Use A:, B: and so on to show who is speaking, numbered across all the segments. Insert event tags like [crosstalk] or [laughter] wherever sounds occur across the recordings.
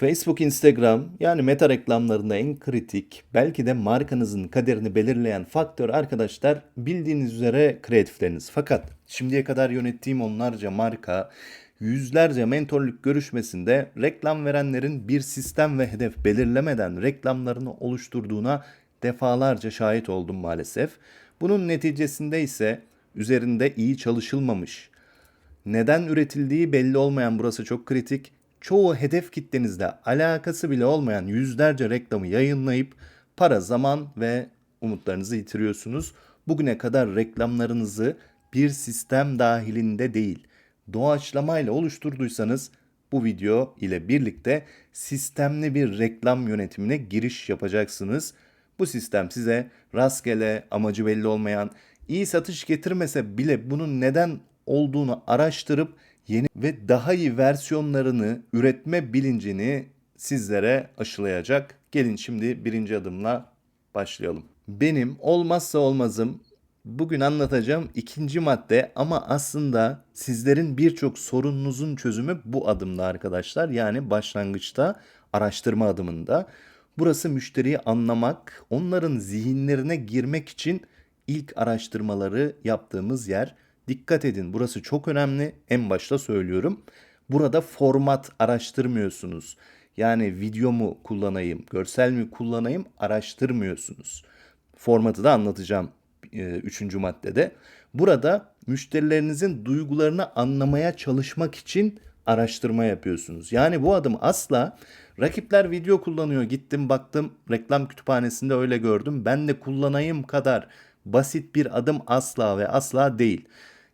A: Facebook, Instagram yani meta reklamlarında en kritik belki de markanızın kaderini belirleyen faktör arkadaşlar bildiğiniz üzere kreatifleriniz. Fakat şimdiye kadar yönettiğim onlarca marka yüzlerce mentorluk görüşmesinde reklam verenlerin bir sistem ve hedef belirlemeden reklamlarını oluşturduğuna defalarca şahit oldum maalesef. Bunun neticesinde ise üzerinde iyi çalışılmamış, neden üretildiği belli olmayan burası çok kritik. Çoğu hedef kitlenizle alakası bile olmayan yüzlerce reklamı yayınlayıp para, zaman ve umutlarınızı yitiriyorsunuz. Bugüne kadar reklamlarınızı bir sistem dahilinde değil, doğaçlamayla oluşturduysanız bu video ile birlikte sistemli bir reklam yönetimine giriş yapacaksınız. Bu sistem size rastgele, amacı belli olmayan, iyi satış getirmese bile bunun neden olduğunu araştırıp yeni ve daha iyi versiyonlarını üretme bilincini sizlere aşılayacak. Gelin şimdi birinci adımla başlayalım. Benim olmazsa olmazım bugün anlatacağım ikinci madde ama aslında sizlerin birçok sorununuzun çözümü bu adımda arkadaşlar. Yani başlangıçta araştırma adımında. Burası müşteriyi anlamak, onların zihinlerine girmek için ilk araştırmaları yaptığımız yer. Dikkat edin burası çok önemli. En başta söylüyorum. Burada format araştırmıyorsunuz. Yani video mu kullanayım, görsel mi kullanayım araştırmıyorsunuz. Formatı da anlatacağım e, üçüncü maddede. Burada müşterilerinizin duygularını anlamaya çalışmak için araştırma yapıyorsunuz. Yani bu adım asla rakipler video kullanıyor gittim baktım reklam kütüphanesinde öyle gördüm ben de kullanayım kadar basit bir adım asla ve asla değil.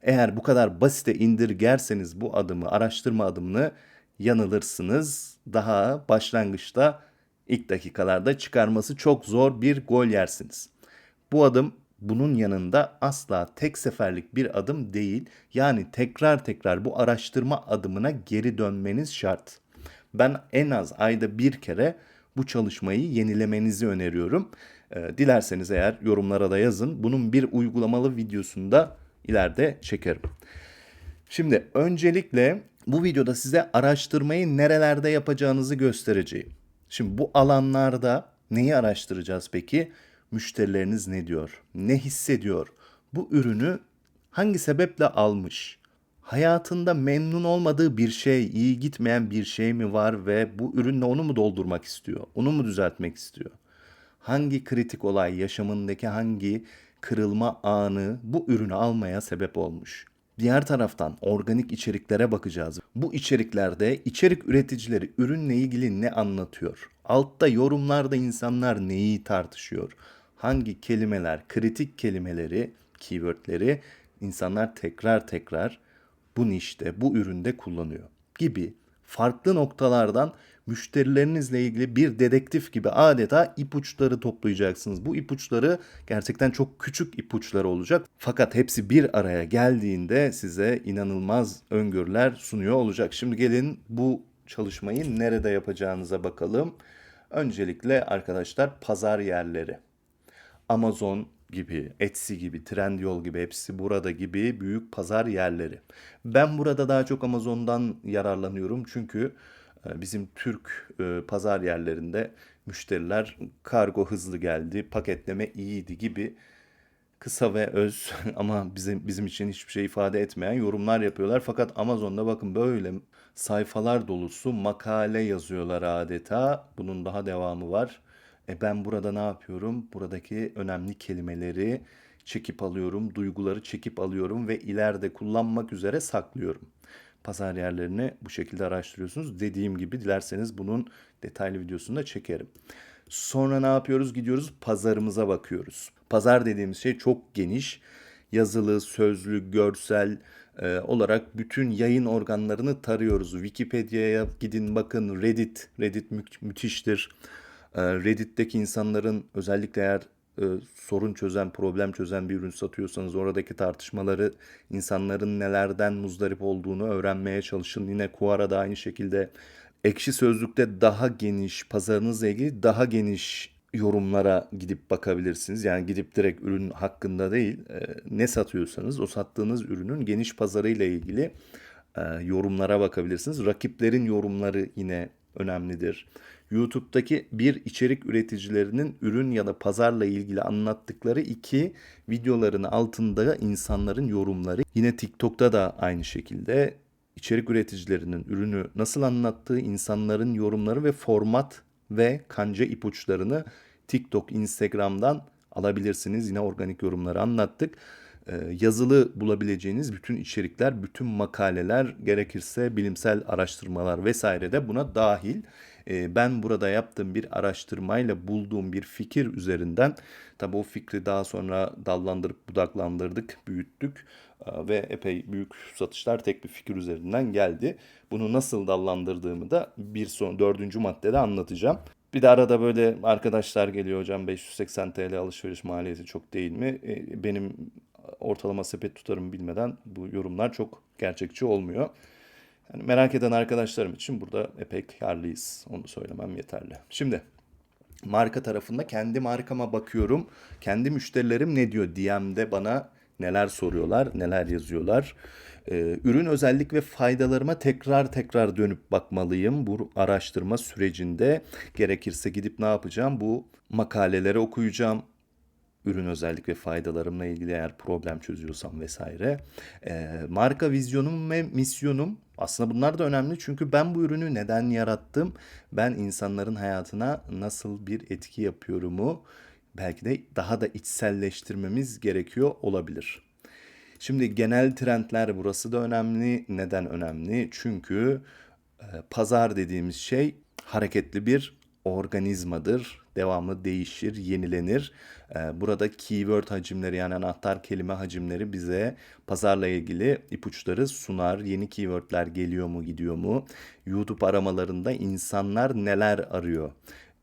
A: Eğer bu kadar basite indirgerseniz bu adımı, araştırma adımını yanılırsınız. Daha başlangıçta ilk dakikalarda çıkarması çok zor bir gol yersiniz. Bu adım bunun yanında asla tek seferlik bir adım değil. Yani tekrar tekrar bu araştırma adımına geri dönmeniz şart. Ben en az ayda bir kere bu çalışmayı yenilemenizi öneriyorum. Ee, dilerseniz eğer yorumlara da yazın. Bunun bir uygulamalı videosunu da ileride çekerim. Şimdi öncelikle bu videoda size araştırmayı nerelerde yapacağınızı göstereceğim. Şimdi bu alanlarda neyi araştıracağız peki? Müşterileriniz ne diyor? Ne hissediyor? Bu ürünü hangi sebeple almış? Hayatında memnun olmadığı bir şey, iyi gitmeyen bir şey mi var ve bu ürünle onu mu doldurmak istiyor? Onu mu düzeltmek istiyor? Hangi kritik olay, yaşamındaki hangi kırılma anı bu ürünü almaya sebep olmuş? Diğer taraftan organik içeriklere bakacağız. Bu içeriklerde içerik üreticileri ürünle ilgili ne anlatıyor? Altta yorumlarda insanlar neyi tartışıyor? Hangi kelimeler, kritik kelimeleri, keywordleri insanlar tekrar tekrar bu nişte, bu üründe kullanıyor gibi farklı noktalardan müşterilerinizle ilgili bir dedektif gibi adeta ipuçları toplayacaksınız. Bu ipuçları gerçekten çok küçük ipuçları olacak. Fakat hepsi bir araya geldiğinde size inanılmaz öngörüler sunuyor olacak. Şimdi gelin bu çalışmayı nerede yapacağınıza bakalım. Öncelikle arkadaşlar pazar yerleri. Amazon gibi, Etsy gibi, Trendyol gibi hepsi burada gibi büyük pazar yerleri. Ben burada daha çok Amazon'dan yararlanıyorum çünkü bizim Türk e, pazar yerlerinde müşteriler kargo hızlı geldi, paketleme iyiydi gibi kısa ve öz [laughs] ama bizim bizim için hiçbir şey ifade etmeyen yorumlar yapıyorlar. Fakat Amazon'da bakın böyle sayfalar dolusu makale yazıyorlar adeta. Bunun daha devamı var. E ben burada ne yapıyorum? Buradaki önemli kelimeleri çekip alıyorum, duyguları çekip alıyorum ve ileride kullanmak üzere saklıyorum. Pazar yerlerini bu şekilde araştırıyorsunuz. Dediğim gibi dilerseniz bunun detaylı videosunu da çekerim. Sonra ne yapıyoruz? Gidiyoruz pazarımıza bakıyoruz. Pazar dediğimiz şey çok geniş. Yazılı, sözlü, görsel e, olarak bütün yayın organlarını tarıyoruz. Wikipedia'ya gidin bakın Reddit. Reddit mü- müthiştir. E, Reddit'teki insanların özellikle eğer e, sorun çözen, problem çözen bir ürün satıyorsanız oradaki tartışmaları insanların nelerden muzdarip olduğunu öğrenmeye çalışın. Yine Quora aynı şekilde Ekşi Sözlük'te daha geniş, pazarınızla ilgili daha geniş yorumlara gidip bakabilirsiniz. Yani gidip direkt ürün hakkında değil, e, ne satıyorsanız o sattığınız ürünün geniş pazarıyla ilgili e, yorumlara bakabilirsiniz. Rakiplerin yorumları yine önemlidir. YouTube'daki bir içerik üreticilerinin ürün ya da pazarla ilgili anlattıkları iki videoların altında insanların yorumları. Yine TikTok'ta da aynı şekilde içerik üreticilerinin ürünü nasıl anlattığı, insanların yorumları ve format ve kanca ipuçlarını TikTok, Instagram'dan alabilirsiniz. Yine organik yorumları anlattık. Ee, yazılı bulabileceğiniz bütün içerikler, bütün makaleler, gerekirse bilimsel araştırmalar vesaire de buna dahil. Ee, ben burada yaptığım bir araştırmayla bulduğum bir fikir üzerinden tabi o fikri daha sonra dallandırıp budaklandırdık, büyüttük Ee, ve epey büyük satışlar tek bir fikir üzerinden geldi. Bunu nasıl dallandırdığımı da bir son dördüncü maddede anlatacağım. Bir de arada böyle arkadaşlar geliyor hocam 580 TL alışveriş maliyeti çok değil mi? Ee, Benim ortalama sepet tutarımı bilmeden bu yorumlar çok gerçekçi olmuyor. Yani merak eden arkadaşlarım için burada epey karlıyız. Onu söylemem yeterli. Şimdi marka tarafında kendi markama bakıyorum. Kendi müşterilerim ne diyor DM'de bana neler soruyorlar, neler yazıyorlar. Ee, ürün özellik ve faydalarıma tekrar tekrar dönüp bakmalıyım bu araştırma sürecinde. Gerekirse gidip ne yapacağım? Bu makaleleri okuyacağım ürün özellik ve faydalarımla ilgili eğer problem çözüyorsam vesaire. Ee, marka vizyonum ve misyonum aslında bunlar da önemli çünkü ben bu ürünü neden yarattım? Ben insanların hayatına nasıl bir etki yapıyorumu belki de daha da içselleştirmemiz gerekiyor olabilir. Şimdi genel trendler burası da önemli. Neden önemli? Çünkü e, pazar dediğimiz şey hareketli bir organizmadır. Devamlı değişir, yenilenir. E, burada keyword hacimleri yani anahtar kelime hacimleri bize pazarla ilgili ipuçları sunar. Yeni keywordler geliyor mu, gidiyor mu? YouTube aramalarında insanlar neler arıyor?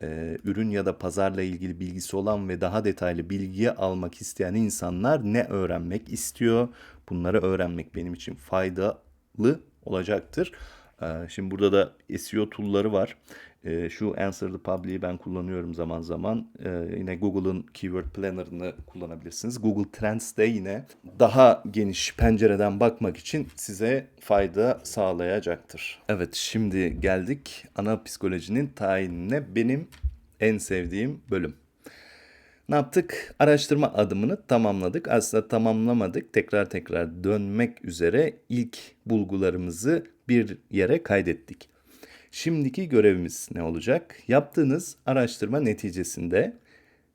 A: e, ürün ya da pazarla ilgili bilgisi olan ve daha detaylı bilgi almak isteyen insanlar ne öğrenmek istiyor? Bunları öğrenmek benim için faydalı olacaktır. E, şimdi burada da SEO tool'ları var. E, şu Answer the Public'i ben kullanıyorum zaman zaman. E, yine Google'ın Keyword Planner'ını kullanabilirsiniz. Google Trends de yine daha geniş pencereden bakmak için size fayda sağlayacaktır. Evet şimdi geldik ana psikolojinin tayinine. Benim en sevdiğim bölüm. Ne yaptık? Araştırma adımını tamamladık. Aslında tamamlamadık. Tekrar tekrar dönmek üzere ilk bulgularımızı bir yere kaydettik. Şimdiki görevimiz ne olacak? Yaptığınız araştırma neticesinde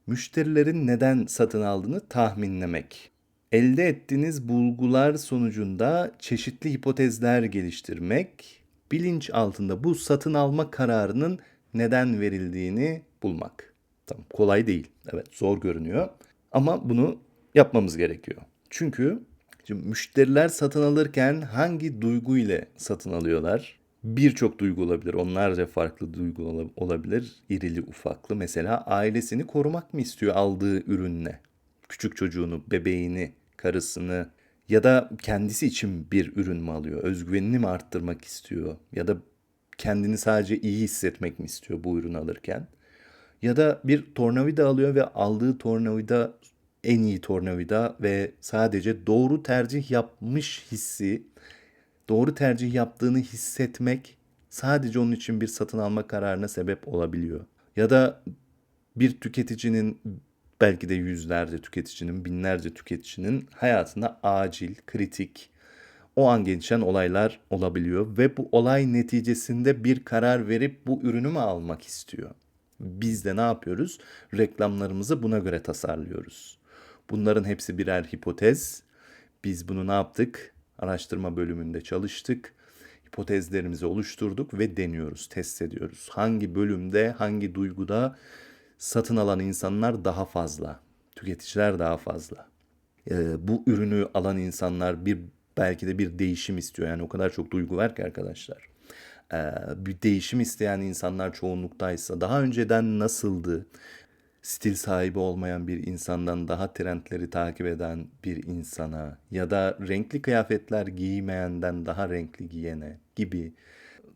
A: müşterilerin neden satın aldığını tahminlemek. Elde ettiğiniz bulgular sonucunda çeşitli hipotezler geliştirmek, bilinç altında bu satın alma kararının neden verildiğini bulmak. Tamam, kolay değil. Evet, zor görünüyor. Ama bunu yapmamız gerekiyor. Çünkü şimdi müşteriler satın alırken hangi duygu ile satın alıyorlar? Birçok duygu olabilir. Onlarca farklı duygu olabilir. İrili ufaklı. Mesela ailesini korumak mı istiyor aldığı ürünle? Küçük çocuğunu, bebeğini, karısını ya da kendisi için bir ürün mü alıyor? Özgüvenini mi arttırmak istiyor? Ya da kendini sadece iyi hissetmek mi istiyor bu ürünü alırken? Ya da bir tornavida alıyor ve aldığı tornavida en iyi tornavida ve sadece doğru tercih yapmış hissi, doğru tercih yaptığını hissetmek sadece onun için bir satın alma kararına sebep olabiliyor. Ya da bir tüketicinin belki de yüzlerce tüketicinin, binlerce tüketicinin hayatında acil, kritik, o an gelişen olaylar olabiliyor ve bu olay neticesinde bir karar verip bu ürünü mü almak istiyor? Biz de ne yapıyoruz? Reklamlarımızı buna göre tasarlıyoruz. Bunların hepsi birer hipotez. Biz bunu ne yaptık? Araştırma bölümünde çalıştık. Hipotezlerimizi oluşturduk ve deniyoruz, test ediyoruz. Hangi bölümde, hangi duyguda satın alan insanlar daha fazla, tüketiciler daha fazla. Ee, bu ürünü alan insanlar bir belki de bir değişim istiyor. Yani o kadar çok duygu var ki arkadaşlar. Ee, bir değişim isteyen insanlar çoğunluktaysa daha önceden nasıldı? Stil sahibi olmayan bir insandan daha trendleri takip eden bir insana ya da renkli kıyafetler giymeyenden daha renkli giyene gibi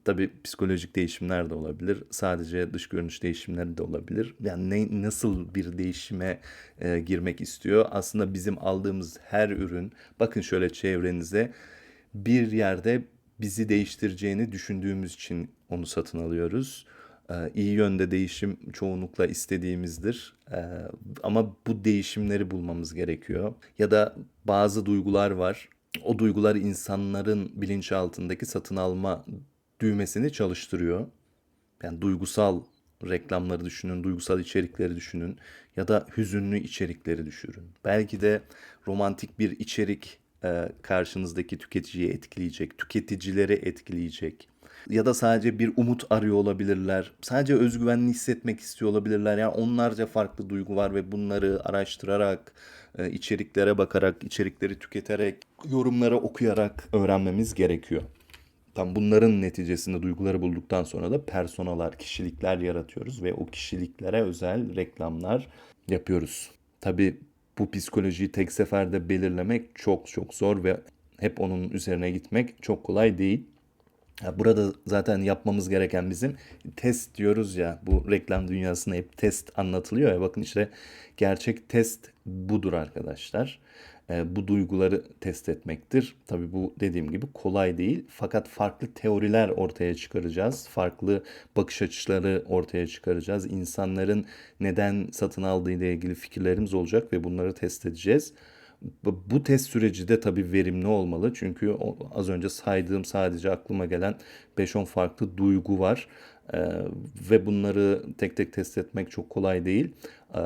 A: Tabii psikolojik değişimler de olabilir. Sadece dış görünüş değişimleri de olabilir. Yani ne, nasıl bir değişime e, girmek istiyor? Aslında bizim aldığımız her ürün, bakın şöyle çevrenize bir yerde bizi değiştireceğini düşündüğümüz için onu satın alıyoruz. Ee, iyi yönde değişim çoğunlukla istediğimizdir. Ee, ama bu değişimleri bulmamız gerekiyor. Ya da bazı duygular var. O duygular insanların bilinçaltındaki satın alma düğmesini çalıştırıyor. Yani duygusal reklamları düşünün, duygusal içerikleri düşünün ya da hüzünlü içerikleri düşünün. Belki de romantik bir içerik e, karşınızdaki tüketiciyi etkileyecek, tüketicileri etkileyecek. Ya da sadece bir umut arıyor olabilirler. Sadece özgüvenli hissetmek istiyor olabilirler. Yani onlarca farklı duygu var ve bunları araştırarak, e, içeriklere bakarak, içerikleri tüketerek, yorumları okuyarak öğrenmemiz gerekiyor. Tam bunların neticesinde duyguları bulduktan sonra da personalar, kişilikler yaratıyoruz ve o kişiliklere özel reklamlar yapıyoruz. Tabii bu psikolojiyi tek seferde belirlemek çok çok zor ve hep onun üzerine gitmek çok kolay değil. Burada zaten yapmamız gereken bizim test diyoruz ya bu reklam dünyasında hep test anlatılıyor ya bakın işte gerçek test budur arkadaşlar. Ee, bu duyguları test etmektir. Tabii bu dediğim gibi kolay değil fakat farklı teoriler ortaya çıkaracağız. Farklı bakış açıları ortaya çıkaracağız. İnsanların neden satın aldığı ile ilgili fikirlerimiz olacak ve bunları test edeceğiz. Bu test süreci de tabii verimli olmalı. Çünkü az önce saydığım sadece aklıma gelen 5-10 farklı duygu var. Ee, ve bunları tek tek test etmek çok kolay değil. Ee,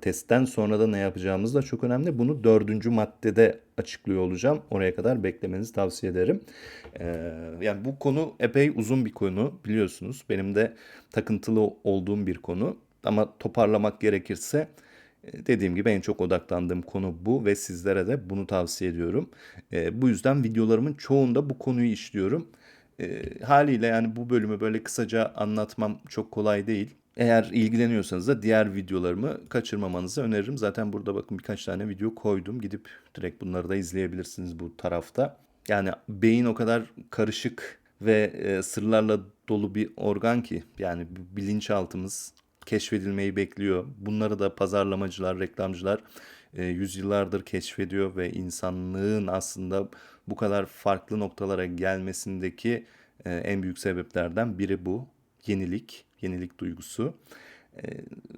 A: testten sonra da ne yapacağımız da çok önemli. Bunu dördüncü maddede açıklıyor olacağım. Oraya kadar beklemenizi tavsiye ederim. Ee, yani bu konu epey uzun bir konu biliyorsunuz. Benim de takıntılı olduğum bir konu. Ama toparlamak gerekirse Dediğim gibi en çok odaklandığım konu bu ve sizlere de bunu tavsiye ediyorum. E, bu yüzden videolarımın çoğunda bu konuyu işliyorum. E, haliyle yani bu bölümü böyle kısaca anlatmam çok kolay değil. Eğer ilgileniyorsanız da diğer videolarımı kaçırmamanızı öneririm. Zaten burada bakın birkaç tane video koydum. Gidip direkt bunları da izleyebilirsiniz bu tarafta. Yani beyin o kadar karışık ve e, sırlarla dolu bir organ ki yani bilinçaltımız keşfedilmeyi bekliyor. Bunları da pazarlamacılar, reklamcılar e, yüzyıllardır keşfediyor ve insanlığın aslında bu kadar farklı noktalara gelmesindeki e, en büyük sebeplerden biri bu. Yenilik, yenilik duygusu e,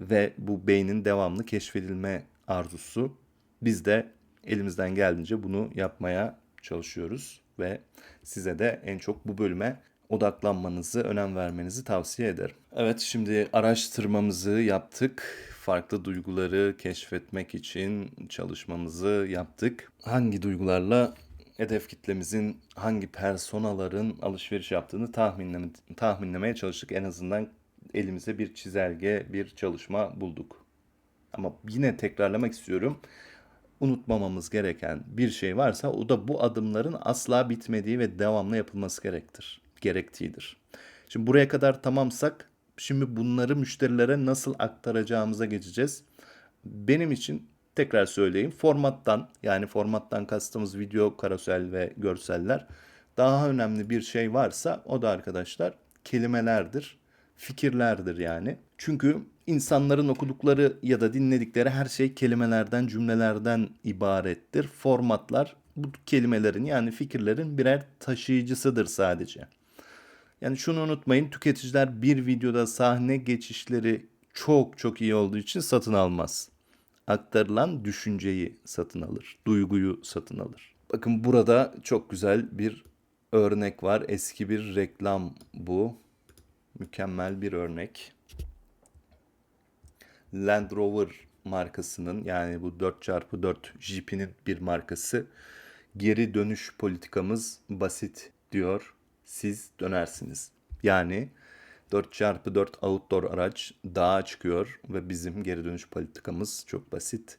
A: ve bu beynin devamlı keşfedilme arzusu. Biz de elimizden geldiğince bunu yapmaya çalışıyoruz ve size de en çok bu bölüme odaklanmanızı, önem vermenizi tavsiye ederim. Evet, şimdi araştırmamızı yaptık. Farklı duyguları keşfetmek için çalışmamızı yaptık. Hangi duygularla hedef kitlemizin hangi personaların alışveriş yaptığını tahminleme, tahminlemeye çalıştık. En azından elimize bir çizelge, bir çalışma bulduk. Ama yine tekrarlamak istiyorum. Unutmamamız gereken bir şey varsa o da bu adımların asla bitmediği ve devamlı yapılması gerektir gerektiğidir. Şimdi buraya kadar tamamsak şimdi bunları müşterilere nasıl aktaracağımıza geçeceğiz. Benim için tekrar söyleyeyim formattan yani formattan kastımız video, karosel ve görseller daha önemli bir şey varsa o da arkadaşlar kelimelerdir, fikirlerdir yani. Çünkü insanların okudukları ya da dinledikleri her şey kelimelerden, cümlelerden ibarettir. Formatlar bu kelimelerin yani fikirlerin birer taşıyıcısıdır sadece. Yani şunu unutmayın tüketiciler bir videoda sahne geçişleri çok çok iyi olduğu için satın almaz. Aktarılan düşünceyi satın alır, duyguyu satın alır. Bakın burada çok güzel bir örnek var. Eski bir reklam bu. Mükemmel bir örnek. Land Rover markasının yani bu 4x4 Jeep'inin bir markası. Geri dönüş politikamız basit diyor siz dönersiniz. Yani 4x4 outdoor araç dağa çıkıyor ve bizim geri dönüş politikamız çok basit.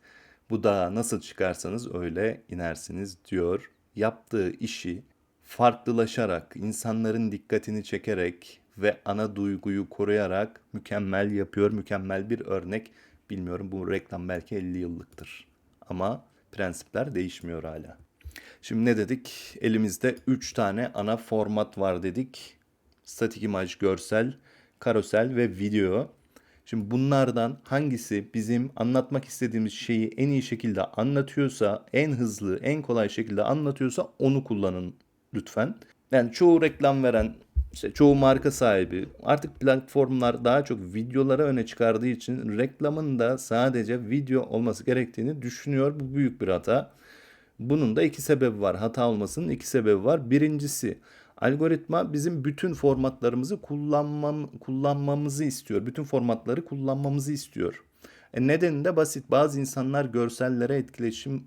A: Bu dağa nasıl çıkarsanız öyle inersiniz diyor. Yaptığı işi farklılaşarak, insanların dikkatini çekerek ve ana duyguyu koruyarak mükemmel yapıyor. Mükemmel bir örnek. Bilmiyorum bu reklam belki 50 yıllıktır. Ama prensipler değişmiyor hala. Şimdi ne dedik? Elimizde 3 tane ana format var dedik. Statik imaj, görsel, karosel ve video. Şimdi bunlardan hangisi bizim anlatmak istediğimiz şeyi en iyi şekilde anlatıyorsa, en hızlı, en kolay şekilde anlatıyorsa onu kullanın lütfen. Yani çoğu reklam veren, işte çoğu marka sahibi artık platformlar daha çok videoları öne çıkardığı için reklamın da sadece video olması gerektiğini düşünüyor. Bu büyük bir hata. Bunun da iki sebebi var. Hata olmasının iki sebebi var. Birincisi algoritma bizim bütün formatlarımızı kullanmam, kullanmamızı istiyor. Bütün formatları kullanmamızı istiyor. E nedeni de basit. Bazı insanlar görsellere etkileşim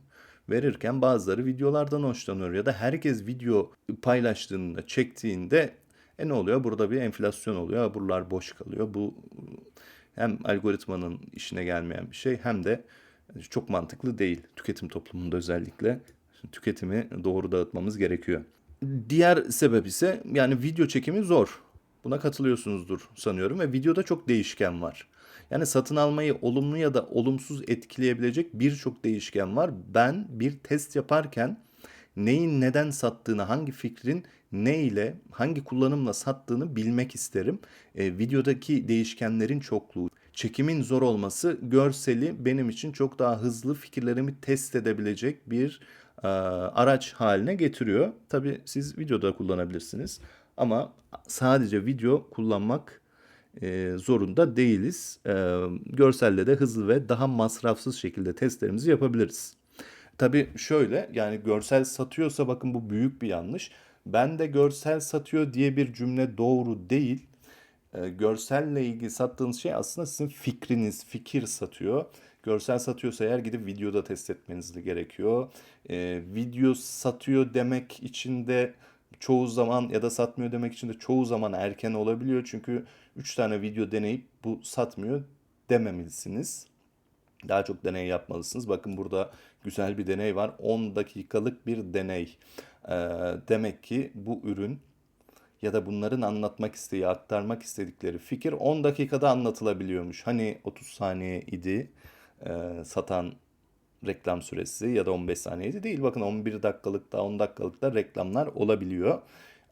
A: verirken bazıları videolardan hoşlanıyor ya da herkes video paylaştığında, çektiğinde e ne oluyor? Burada bir enflasyon oluyor. Buralar boş kalıyor. Bu hem algoritmanın işine gelmeyen bir şey hem de çok mantıklı değil. Tüketim toplumunda özellikle tüketimi doğru dağıtmamız gerekiyor. Diğer sebep ise yani video çekimi zor. Buna katılıyorsunuzdur sanıyorum ve videoda çok değişken var. Yani satın almayı olumlu ya da olumsuz etkileyebilecek birçok değişken var. Ben bir test yaparken neyin neden sattığını, hangi fikrin ne ile, hangi kullanımla sattığını bilmek isterim. E, videodaki değişkenlerin çokluğu, çekimin zor olması görseli benim için çok daha hızlı fikirlerimi test edebilecek bir e, araç haline getiriyor. Tabii siz videoda kullanabilirsiniz ama sadece video kullanmak e, zorunda değiliz. E, görselle de hızlı ve daha masrafsız şekilde testlerimizi yapabiliriz. Tabii şöyle yani görsel satıyorsa bakın bu büyük bir yanlış. Ben de görsel satıyor diye bir cümle doğru değil. E, görselle ilgili sattığınız şey aslında sizin fikriniz, fikir satıyor. Görsel satıyorsa eğer gidip videoda test etmeniz de gerekiyor. E, video satıyor demek için de çoğu zaman ya da satmıyor demek için de çoğu zaman erken olabiliyor. Çünkü 3 tane video deneyip bu satmıyor dememelisiniz. Daha çok deney yapmalısınız. Bakın burada güzel bir deney var. 10 dakikalık bir deney. Ee, demek ki bu ürün ya da bunların anlatmak isteği, aktarmak istedikleri fikir 10 dakikada anlatılabiliyormuş. Hani 30 saniye idi e, satan reklam süresi ya da 15 saniyeydi değil. Bakın 11 dakikalıkta 10 dakikalıkta reklamlar olabiliyor.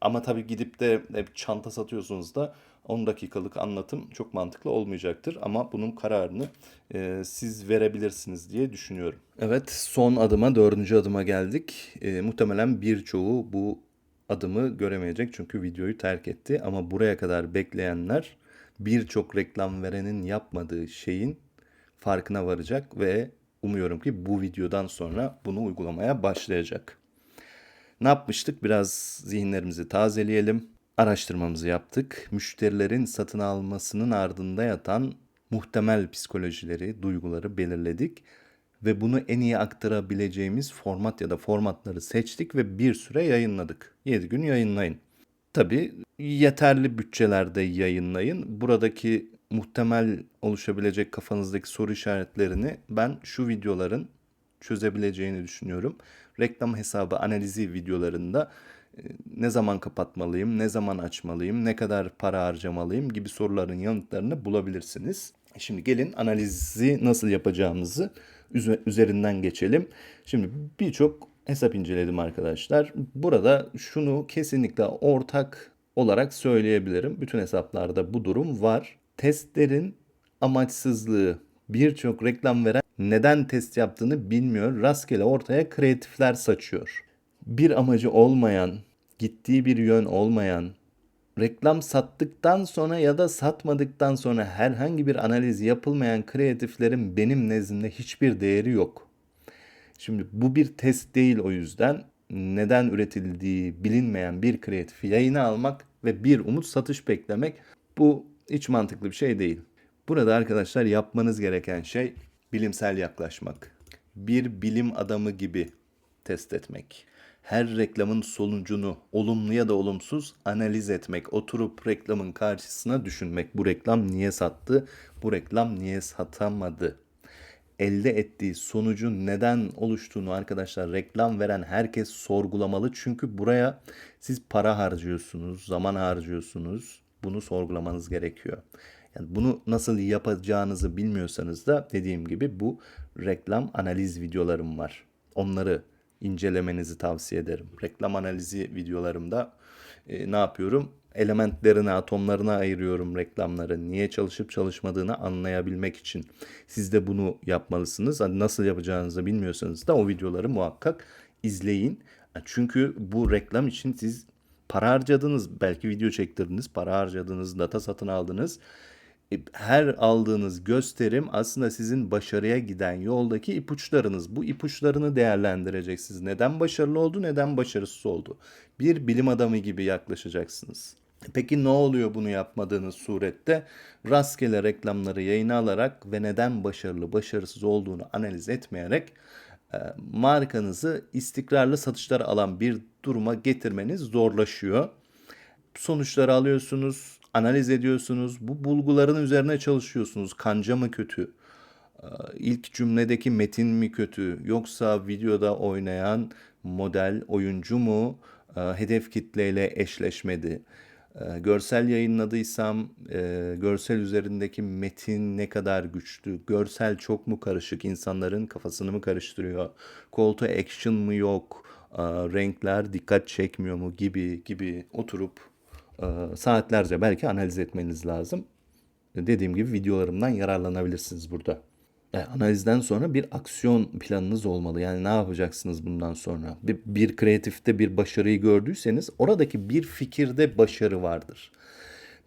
A: Ama tabii gidip de hep çanta satıyorsunuz da 10 dakikalık anlatım çok mantıklı olmayacaktır. Ama bunun kararını e, siz verebilirsiniz diye düşünüyorum. Evet son adıma dördüncü adıma geldik. E, muhtemelen birçoğu bu adımı göremeyecek çünkü videoyu terk etti. Ama buraya kadar bekleyenler birçok reklam verenin yapmadığı şeyin farkına varacak ve umuyorum ki bu videodan sonra bunu uygulamaya başlayacak. Ne yapmıştık? Biraz zihinlerimizi tazeleyelim. Araştırmamızı yaptık. Müşterilerin satın almasının ardında yatan muhtemel psikolojileri, duyguları belirledik ve bunu en iyi aktarabileceğimiz format ya da formatları seçtik ve bir süre yayınladık. 7 gün yayınlayın. Tabii yeterli bütçelerde yayınlayın. Buradaki muhtemel oluşabilecek kafanızdaki soru işaretlerini ben şu videoların çözebileceğini düşünüyorum. Reklam hesabı analizi videolarında e, ne zaman kapatmalıyım, ne zaman açmalıyım, ne kadar para harcamalıyım gibi soruların yanıtlarını bulabilirsiniz. Şimdi gelin analizi nasıl yapacağımızı üzerinden geçelim. Şimdi birçok hesap inceledim arkadaşlar. Burada şunu kesinlikle ortak olarak söyleyebilirim. Bütün hesaplarda bu durum var. Testlerin amaçsızlığı birçok reklam veren neden test yaptığını bilmiyor. Rastgele ortaya kreatifler saçıyor. Bir amacı olmayan, gittiği bir yön olmayan, reklam sattıktan sonra ya da satmadıktan sonra herhangi bir analiz yapılmayan kreatiflerin benim nezdimde hiçbir değeri yok. Şimdi bu bir test değil o yüzden neden üretildiği bilinmeyen bir kreatifi yayına almak ve bir umut satış beklemek bu hiç mantıklı bir şey değil. Burada arkadaşlar yapmanız gereken şey bilimsel yaklaşmak. Bir bilim adamı gibi test etmek. Her reklamın sonucunu olumlu ya da olumsuz analiz etmek. Oturup reklamın karşısına düşünmek. Bu reklam niye sattı? Bu reklam niye satamadı? elde ettiği sonucun neden oluştuğunu arkadaşlar reklam veren herkes sorgulamalı. Çünkü buraya siz para harcıyorsunuz, zaman harcıyorsunuz. Bunu sorgulamanız gerekiyor. Yani bunu nasıl yapacağınızı bilmiyorsanız da dediğim gibi bu reklam analiz videolarım var. Onları incelemenizi tavsiye ederim. Reklam analizi videolarımda e, ne yapıyorum? Elementlerine, atomlarına ayırıyorum reklamları. Niye çalışıp çalışmadığını anlayabilmek için. Siz de bunu yapmalısınız. Hani nasıl yapacağınızı bilmiyorsanız da o videoları muhakkak izleyin. Çünkü bu reklam için siz para harcadınız, belki video çektirdiniz, para harcadınız, data satın aldınız. E, Her aldığınız gösterim aslında sizin başarıya giden yoldaki ipuçlarınız. Bu ipuçlarını değerlendireceksiniz. Neden başarılı oldu, neden başarısız oldu? Bir bilim adamı gibi yaklaşacaksınız. Peki ne oluyor bunu yapmadığınız surette? Rastgele reklamları yayına alarak ve neden başarılı, başarısız olduğunu analiz etmeyerek e, markanızı istikrarlı satışlar alan bir duruma getirmeniz zorlaşıyor sonuçları alıyorsunuz, analiz ediyorsunuz. Bu bulguların üzerine çalışıyorsunuz. Kanca mı kötü? Ee, İlk cümledeki metin mi kötü? Yoksa videoda oynayan model, oyuncu mu e, hedef kitleyle eşleşmedi? Ee, Görsel yayınladıysam e, görsel üzerindeki metin ne kadar güçlü? Görsel çok mu karışık? İnsanların kafasını mı karıştırıyor? Call to action mı yok? Ee, Renkler dikkat çekmiyor mu gibi gibi oturup saatlerce belki analiz etmeniz lazım. Dediğim gibi videolarımdan yararlanabilirsiniz burada. E, analizden sonra bir aksiyon planınız olmalı. Yani ne yapacaksınız bundan sonra? Bir, bir kreatifte bir başarıyı gördüyseniz oradaki bir fikirde başarı vardır.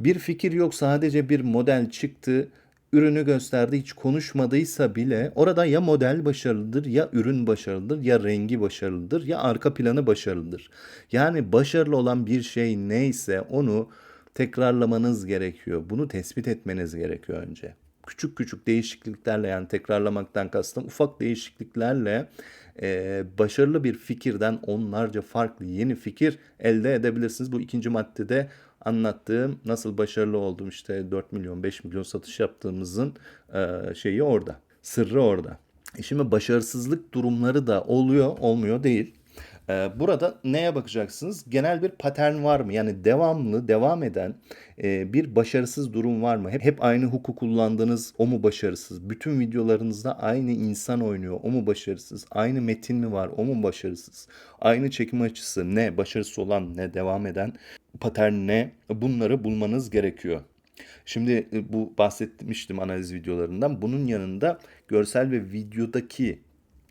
A: Bir fikir yok sadece bir model çıktı, ürünü gösterdi hiç konuşmadıysa bile orada ya model başarılıdır ya ürün başarılıdır ya rengi başarılıdır ya arka planı başarılıdır. Yani başarılı olan bir şey neyse onu tekrarlamanız gerekiyor. Bunu tespit etmeniz gerekiyor önce. Küçük küçük değişikliklerle yani tekrarlamaktan kastım ufak değişikliklerle e, başarılı bir fikirden onlarca farklı yeni fikir elde edebilirsiniz. Bu ikinci maddede anlattığım nasıl başarılı oldum işte 4 milyon 5 milyon satış yaptığımızın e, şeyi orada. Sırrı orada. E şimdi başarısızlık durumları da oluyor olmuyor değil. Ee, Burada neye bakacaksınız? Genel bir patern var mı? Yani devamlı, devam eden e, bir başarısız durum var mı? Hep, hep aynı huku kullandığınız o mu başarısız? Bütün videolarınızda aynı insan oynuyor, o mu başarısız? Aynı metin mi var, o mu başarısız? Aynı çekim açısı ne? Başarısız olan ne? Devam eden patern ne? Bunları bulmanız gerekiyor. Şimdi e, bu bahsetmiştim analiz videolarından. Bunun yanında görsel ve videodaki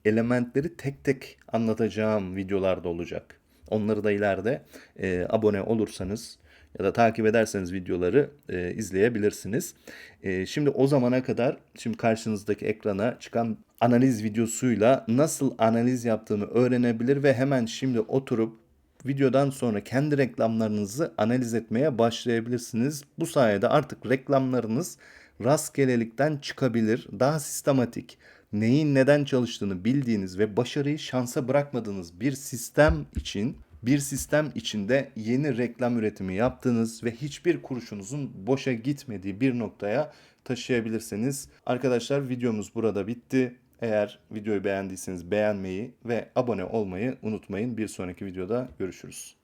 A: elementleri tek tek anlatacağım videolarda olacak. Onları da ileride e, abone olursanız ya da takip ederseniz videoları e, izleyebilirsiniz. E, şimdi o zamana kadar şimdi karşınızdaki ekrana çıkan analiz videosuyla nasıl analiz yaptığımı öğrenebilir ve hemen şimdi oturup videodan sonra kendi reklamlarınızı analiz etmeye başlayabilirsiniz. Bu sayede artık reklamlarınız rastgelelikten çıkabilir. Daha sistematik, neyin neden çalıştığını bildiğiniz ve başarıyı şansa bırakmadığınız bir sistem için bir sistem içinde yeni reklam üretimi yaptığınız ve hiçbir kuruşunuzun boşa gitmediği bir noktaya taşıyabilirsiniz. Arkadaşlar videomuz burada bitti. Eğer videoyu beğendiyseniz beğenmeyi ve abone olmayı unutmayın. Bir sonraki videoda görüşürüz.